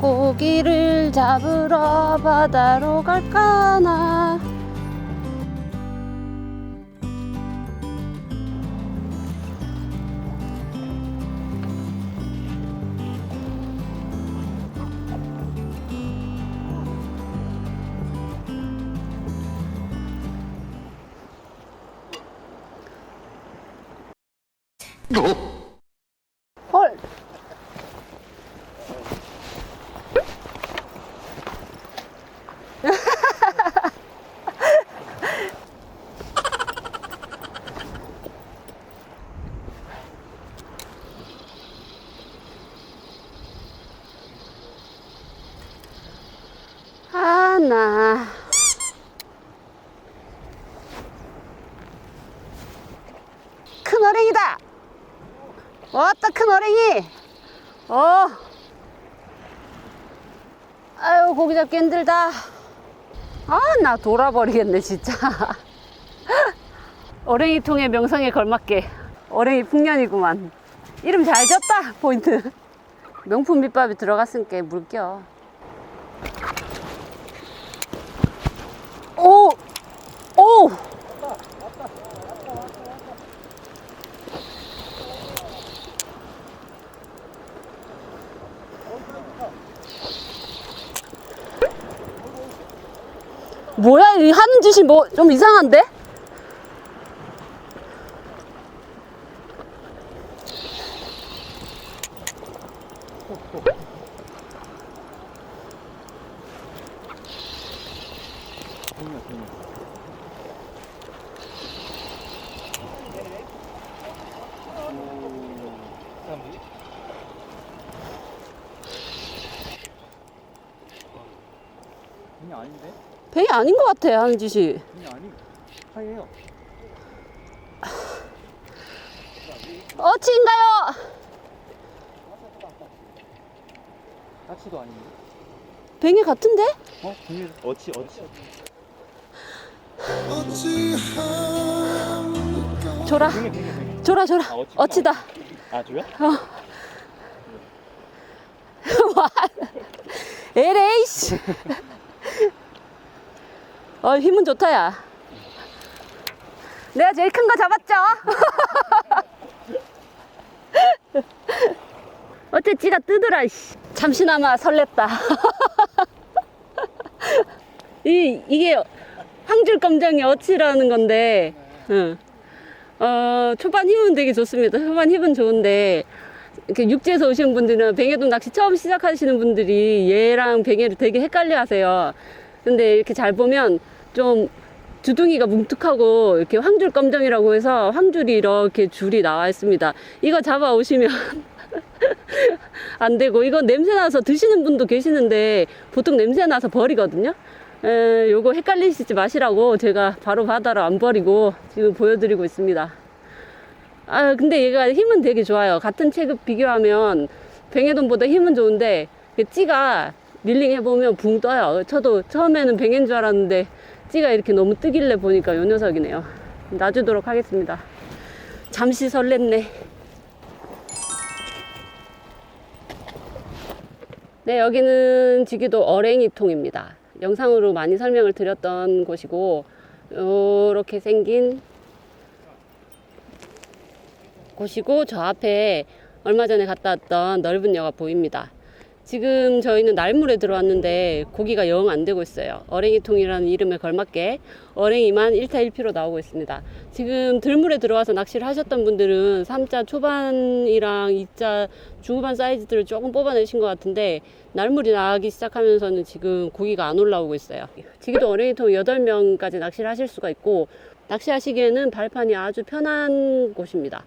고기를 잡으러 바다로 갈까나? 헐 하나 큰 어랭이다 왔다 큰 어랭이. 어. 아유 고기 잡기 힘들다. 아 나 돌아버리겠네 진짜. 어랭이 통의 명성에 걸맞게. 어랭이 풍년이구만. 이름 잘 졌다 포인트. 명품 밑밥이 들어갔으니까 물겨 오! 오! 뭐야, 이 하는 짓이 뭐 좀 이상한데? 아닌데? 뱅이 아닌 것 같아, 하는 짓이. 그게 아니 하얘요 어치인가요? 까치도 아닌데 뱅이 같은데? 어? 그게 어치 어치 줘라, 그게 줘라, 줘라. 아, 어치구나. 어치다. 아 저요? 에레이씨. 어, 힘은 좋다, 야. 내가 제일 큰 거 잡았죠? 어째 지가 뜨더라, 씨. 잠시나마 설렜다. 이, 이게 황줄 검정이 어치라는 건데, 응. 어, 초반 힘은 되게 좋습니다. 초반 힘은 좋은데, 이렇게 육지에서 오신 분들은 뱅에돔 낚시 처음 시작하시는 분들이 얘랑 뱅에를 되게 헷갈려 하세요. 근데 이렇게 잘 보면 좀 주둥이가 뭉툭하고 이렇게 황줄 검정이라고 해서 황줄이 이렇게 줄이 나와 있습니다. 이거 잡아 오시면 안 되고 이거 냄새 나서 드시는 분도 계시는데 보통 냄새 나서 버리거든요. 에, 요거 헷갈리시지 마시라고 제가 바로 바다로 안 버리고 지금 보여드리고 있습니다. 아 근데 얘가 힘은 되게 좋아요. 같은 체급 비교하면 뱅에돔보다 힘은 좋은데 그 찌가 밀링 해보면 붕 떠요. 저도 처음에는 뱅인 줄 알았는데 찌가 이렇게 너무 뜨길래 보니까 요 녀석이네요. 놔주도록 하겠습니다. 잠시 설렜네. 네, 여기는 지기도 어랭이통입니다. 영상으로 많이 설명을 드렸던 곳이고, 이렇게 생긴 곳이고, 저 앞에 얼마 전에 갔다 왔던 넓은 여가 보입니다. 지금 저희는 날물에 들어왔는데 고기가 영 안 되고 있어요. 어랭이통이라는 이름에 걸맞게 어랭이만 1타 1피로 나오고 있습니다. 지금 들물에 들어와서 낚시를 하셨던 분들은 3자 초반이랑 2자 중후반 사이즈들을 조금 뽑아내신 것 같은데 날물이 나기 시작하면서는 지금 고기가 안 올라오고 있어요. 지기도 어랭이통 8명까지 낚시를 하실 수가 있고 낚시하시기에는 발판이 아주 편한 곳입니다.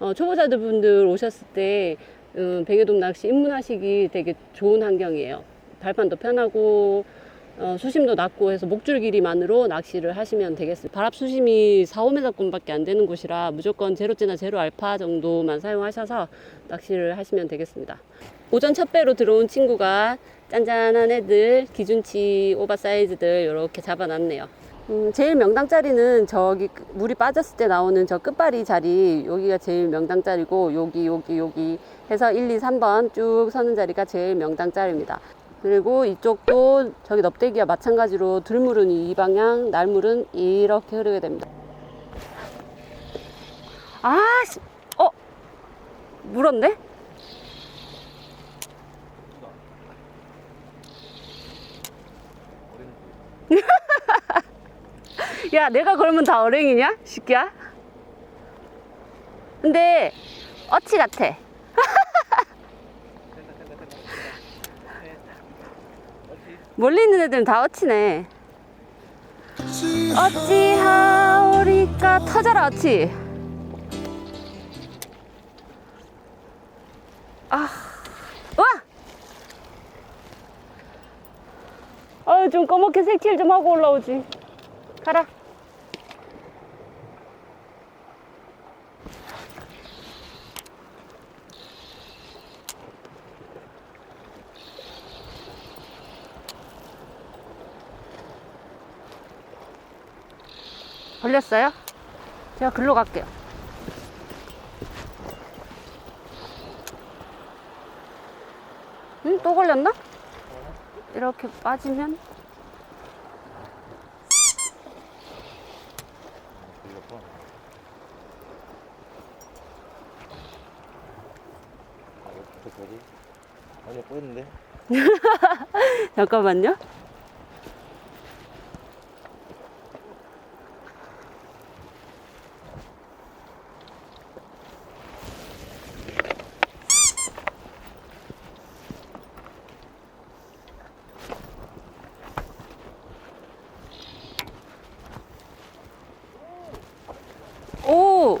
어, 초보자들 분들 오셨을 때 음, 뱅에돔 낚시 입문하시기 되게 좋은 환경이에요. 발판도 편하고 어, 수심도 낮고 해서 목줄 길이만으로 낚시를 하시면 되겠습니다. 바랍 수심이 4, 5m권밖에 안 되는 곳이라 무조건 제로째나 제로 알파 정도만 사용하셔서 낚시를 하시면 되겠습니다. 오전 첫 배로 들어온 친구가 짠짠한 애들 기준치 오버 사이즈들 이렇게 잡아놨네요. 음, 제일 명당 자리는 저기 그- 물이 빠졌을 때 나오는 저 끝발이 자리 여기가 제일 명당 자리고 여기 여기 여기 해서 1, 2, 3번 쭉 서는 자리가 제일 명당 자리입니다. 그리고 이쪽도 저기 넙대기와 마찬가지로 들물은 이 방향, 날물은 이렇게 흐르게 됩니다. 아, 씨, 어, 물었네? 야, 내가 그러면 다 어랭이냐? 새끼야? 근데, 어치 같아. 멀리 있는 애들은 다 어치네. 어찌하오리까 터져라, 어치. 아, 와! 아유, 좀 꺼멓게 색칠 좀 하고 올라오지. 가라. 걸렸어요? 제가 글로 갈게요. 응? 또 걸렸나? 이렇게 빠지면? 아? 아니, 꼬였는데? 잠깐만요. 오!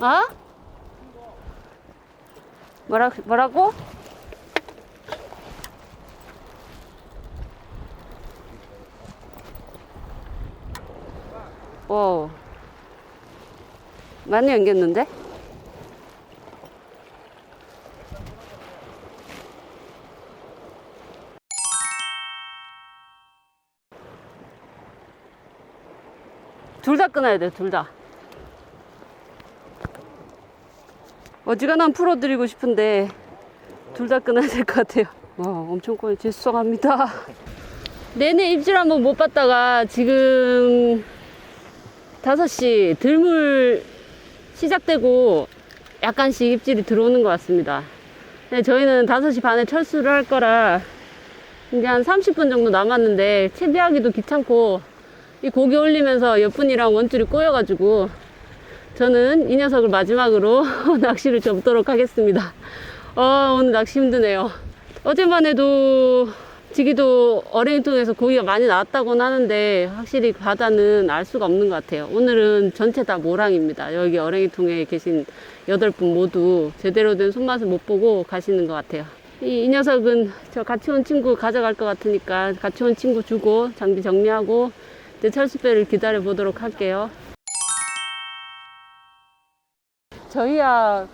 어? 뭐라, 뭐라고? 오. 많이 연겼는데? 둘 다 끊어야 돼, 둘 다. 어지간한 풀어드리고 싶은데 둘 다 끊어야 될 것 같아요. 와, 엄청 꼬여. 죄송합니다. 내내 입질 한번 못 봤다가 지금 5시 들물 시작되고 약간씩 입질이 들어오는 것 같습니다. 근데 저희는 5시 반에 철수를 할 거라 이제 한 30분 정도 남았는데 채비하기도 귀찮고 이 고기 올리면서 옆분이랑 원줄이 꼬여가지고 저는 이 녀석을 마지막으로 낚시를 접도록 하겠습니다. 어, 오늘 낚시 힘드네요. 어제만 해도 지기도 어레인통에서 고기가 많이 나왔다고는 하는데 확실히 바다는 알 수가 없는 것 같아요. 오늘은 전체 다 모랑입니다. 여기 어레인통에 계신 여덟 분 모두 제대로 된 손맛을 못 보고 가시는 것 같아요. 이, 이 녀석은 저 같이 온 친구 가져갈 것 같으니까 같이 온 친구 주고 장비 정리하고 이제 철수배를 기다려 보도록 할게요. 저희야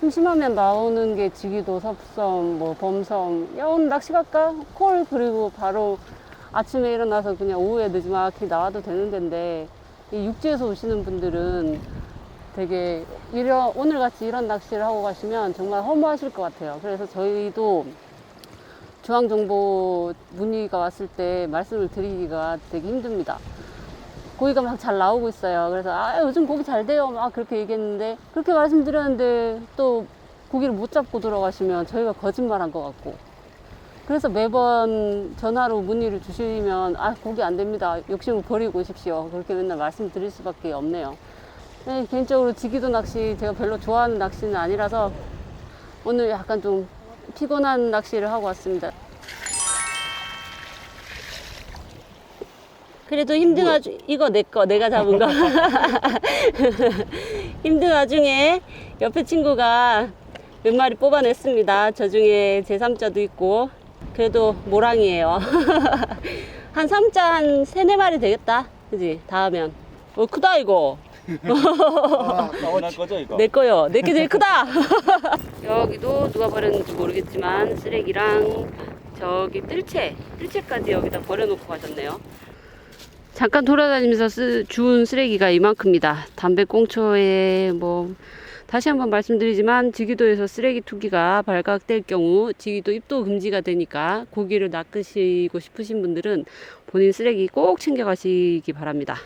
심심하면 나오는 게 지기도 섭섬, 뭐 범섬. 야 오늘 낚시 갈까? 콜 그리고 바로 아침에 일어나서 그냥 오후에 늦지막히 나와도 되는 데인데 이 육지에서 오시는 분들은 되게 이런 오늘 같이 이런 낚시를 하고 가시면 정말 허무하실 것 같아요. 그래서 저희도 중앙정보 문의가 왔을 때 말씀을 드리기가 되게 힘듭니다. 고기가 막 잘 나오고 있어요. 그래서 아 요즘 고기 잘 돼요. 막 그렇게 얘기했는데 그렇게 말씀드렸는데 또 고기를 못 잡고 들어가시면 저희가 거짓말한 것 같고 그래서 매번 전화로 문의를 주시면 아 고기 안 됩니다. 욕심을 버리고 오십시오. 그렇게 맨날 말씀드릴 수밖에 없네요. 네, 개인적으로 지기도 낚시 제가 별로 좋아하는 낚시는 아니라서 오늘 약간 좀 피곤한 낚시를 하고 왔습니다. 그래도 힘든 와중 이거 내 거 내가 잡은 거 힘든 와중에 옆에 친구가 몇 마리 뽑아냈습니다. 저 중에 제 3자도 있고 그래도 모랑이에요. 한 3자 한 3, 4마리 되겠다. 그지? 다 하면 어, 크다, 이거. 나 거죠 이거? 내 거요. 내 게 제일 크다. 여기도 누가 버렸는지 모르겠지만 쓰레기랑 저기 뜰채, 뜰채까지 여기다 버려놓고 가셨네요. 잠깐 돌아다니면서 쓰, 주운 쓰레기가 이만큼입니다. 담배 꽁초에 뭐 다시 한번 말씀드리지만 지기도에서 쓰레기 투기가 발각될 경우 지기도 입도 금지가 되니까 고기를 낚으시고 싶으신 분들은 본인 쓰레기 꼭 챙겨가시기 바랍니다.